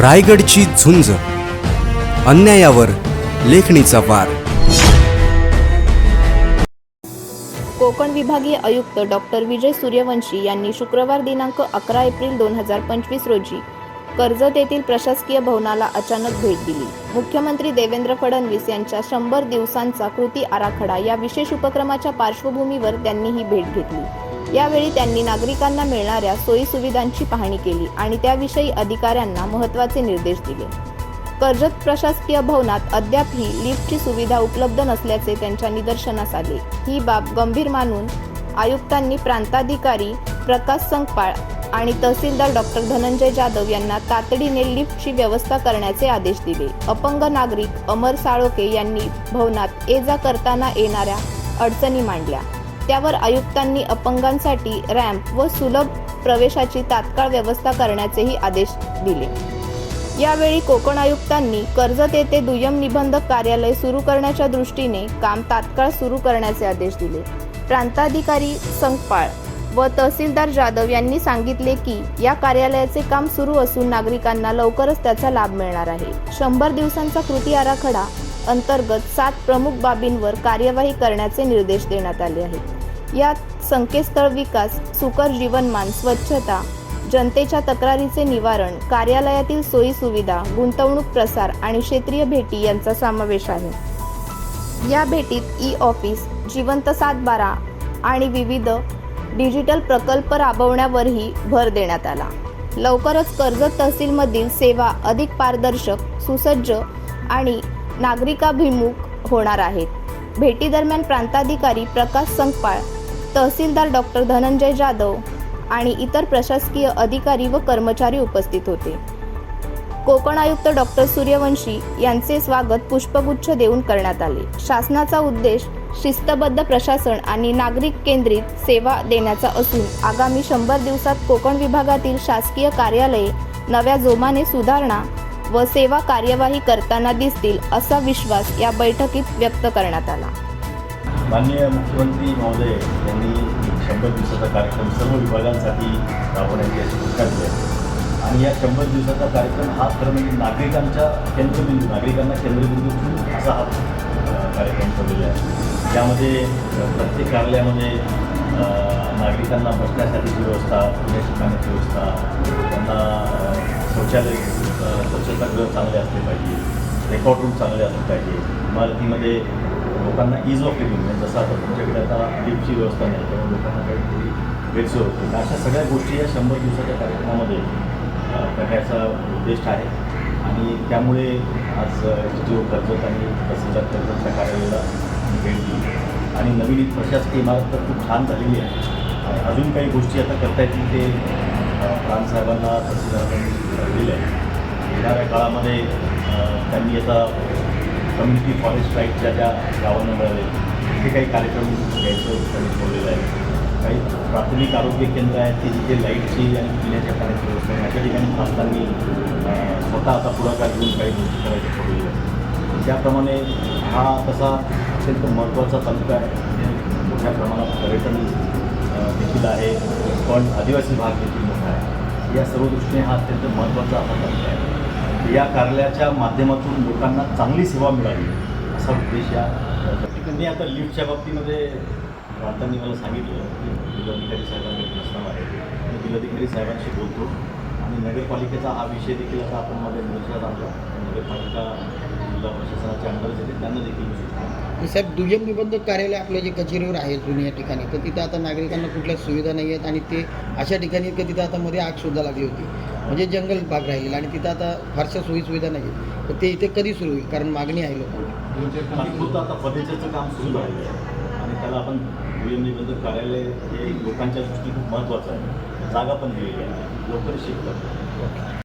रायगडची झुंज. अन्यायावर लेखणीचा वार. कोकण विभागीय आयुक्त डॉक्टर विजय सूर्यवंशी यांनी शुक्रवार दिनांक अकरा एप्रिल दोन हजार पंचवीस रोजी कर्जत येथील प्रशासकीय भवनाला अचानक भेट दिली. मुख्यमंत्री देवेंद्र फडणवीस यांच्या शंभर दिवसांचा कृती आराखडा या विशेष उपक्रमाच्या पार्श्वभूमीवर त्यांनी ही भेट घेतली. यावेळी त्यांनी नागरिकांना मिळणाऱ्या सोयी सुविधांची पाहणी केली आणि त्याविषयी अधिकाऱ्यांना महत्त्वाचे निर्देश दिले. कर्जत प्रशासकीय भवनात अद्यापही लिफ्टची सुविधा उपलब्ध नसल्याचे त्यांच्या निदर्शनास आले. ही बाब गंभीर मानून आयुक्तांनी प्रांताधिकारी प्रकाश संगपाळ आणि तहसीलदार डॉक्टर धनंजय जाधव यांना तातडीने लिफ्टची व्यवस्था करण्याचे आदेश दिले. अपंग नागरिक अमर साळोके यांनी भवनात ये जा करताना येणाऱ्या अडचणी मांडल्या. त्यावर आयुक्तांनी अपंगांसाठी रॅम्प व सुलभ प्रवेशाची तात्काळ व्यवस्था करण्याचेही आदेश दिले. यावेळी कोकण आयुक्तांनी कर्जत येथे दुय्यम निबंधक कार्यालय सुरू करण्याच्या दृष्टीने काम तात्काळ सुरू करण्याचे आदेश दिले. प्रांताधिकारी संकपाळ व तहसीलदार जाधव यांनी सांगितले की या कार्यालयाचे काम सुरू असून नागरिकांना लवकरच त्याचा लाभ मिळणार आहे. शंभर दिवसांचा कृती आराखडा अंतर्गत सात प्रमुख बाबींवर कार्यवाही करण्याचे निर्देश देण्यात आले आहेत. यात संकेतस्थळ विकास सुकर जीवनमान स्वच्छता जनतेच्या तक्रारीचे निवारण कार्यालयातील सोयी सुविधा गुंतवणूक प्रसार आणि क्षेत्रीय भेटी यांचा समावेश आहे. या भेटीत ई ऑफिस जिवंत सातबारा आणि विविध डिजिटल प्रकल्प राबवण्यावरही भर देण्यात आला. लवकरच कर्जत तहसीलमधील सेवा अधिक पारदर्शक सुसज्ज आणि नागरिकाभिमुख होणार आहेत. भेटीदरम्यान प्रांताधिकारी प्रकाश संकपाळ तहसीलदार डॉक्टर धनंजय जाधव आणि इतर प्रशासकीय अधिकारी व कर्मचारी उपस्थित होते. कोकण आयुक्त डॉक्टर सूर्यवंशी यांचे स्वागत पुष्पगुच्छ देऊन करण्यात आले. शासनाचा उद्देश शिस्तबद्ध प्रशासन आणि नागरिक केंद्रित सेवा देण्याचा असून आगामी शंभर दिवसात कोकण विभागातील शासकीय कार्यालये नव्या जोमाने सुधारणा व सेवा कार्यवाही करताना दिसतील असा विश्वास या बैठकीत व्यक्त करण्यात आला. माननीय मुख्यमंत्री महोदय यांनी शंभर दिवसाचा कार्यक्रम सर्व विभागांसाठी राबवण्याची अशी घोषणा केली आहे. आणि या शंभर दिवसाचा कार्यक्रम हा खरं म्हणजे नागरिकांच्या केंद्रबिंदू नागरिकांना केंद्रबिंदू ठेवून असा हा कार्यक्रम ठेवलेला आहे. त्यामध्ये प्रत्येक कार्यालयामध्ये नागरिकांना बसण्यासाठीची व्यवस्था पिण्याची पाण्याची व्यवस्था त्यांना शौचालय स्वच्छतागृह चांगले असले पाहिजे रेकॉर्ड रूम चांगले असले पाहिजे इमारतीमध्ये लोकांना इज ऑफ लिव्हिंग म्हणजे जसं आता तुमच्याकडे आता लिफ्टची व्यवस्था नाही त्यामुळे लोकांना काही थोडी होते अशा सगळ्या गोष्टी या शंभर दिवसाच्या कार्यक्रमामध्ये करण्याचा उद्देश आहे. आणि त्यामुळे आज जिओ कर्जत आणि तहसीलदार कर्जतच्या कार्यालयाला भेट दिली. आणि नवीन प्रशासकीय इमारत तर खूप छान झालेली आहे. आणि अजून काही गोष्टी आता करता येतील ते अ, प्रांतसाहेबांना तहसीलदारांनी दिलं आहे. येणाऱ्या काळामध्ये त्यांनी आता कम्युनिटी फॉरेस्ट राईटच्या ज्या गावांना मिळाले तिथे काही कार्यक्रम घ्यायचं त्यांनी ठेवलेलं आहे काही प्राथमिक आरोग्य केंद्र आहेत की जिथे लाईटची आणि पिण्याच्या पाण्याची व्यवस्था आहे अशा ठिकाणी प्रांतांनी स्वतः आता पुढाकार घेऊन काही गोष्टी करायचं ठरवलेलं आहे त्याप्रमाणे हा। तसा अत्यंत महत्त्वाचा तालुका आहे मोठ्या प्रमाणात पर्यटन देखील आहे, पण आदिवासी भाग देखील मोठा आहे. या सर्व दृष्टीने हा अत्यंत महत्त्वाचा हा तालुका आहे. या कार्यालयाच्या माध्यमातून लोकांना चांगली सेवा मिळावी असा उद्देश या मी आता लिफ्टच्या बाबतीमध्ये प्रांतांनी मला सांगितलं की जिल्हाधिकारी साहेबांनी प्रस्ताव आहे. मी जिल्हाधिकारी साहेबांशी बोलतो आणि नगरपालिकेचा हा विषय देखील आता आपण मध्ये निदर्शनात आणला. नगरपालिका जिल्हा प्रशासनाच्या अंडरच येते त्यांना देखील आणि साहेब दुय्यम निबंधक कार्यालय आपलं जे कचेरीवर आहे जुन्या ठिकाणी तर तिथं आता नागरिकांना कुठल्या सुविधा नाही आहेत आणि ते अशा ठिकाणी तिथं आता मध्ये आग सुद्धा लागली होती. म्हणजे जंगल भाग राहिलेला आणि तिथं आता फारशा सोयी सुविधा नाही. तर ते इथे कधी सुरू होईल? कारण मागणी आहे लोकांना म्हणजे आता फर्निचरचं काम सुरू झालेलं आहे. आणि त्याला आपण निबंधक कार्यालय हे लोकांच्या दृष्टी खूप महत्त्वाचं आहे. जागा पण दिलेली आहे. लवकर शिकतात.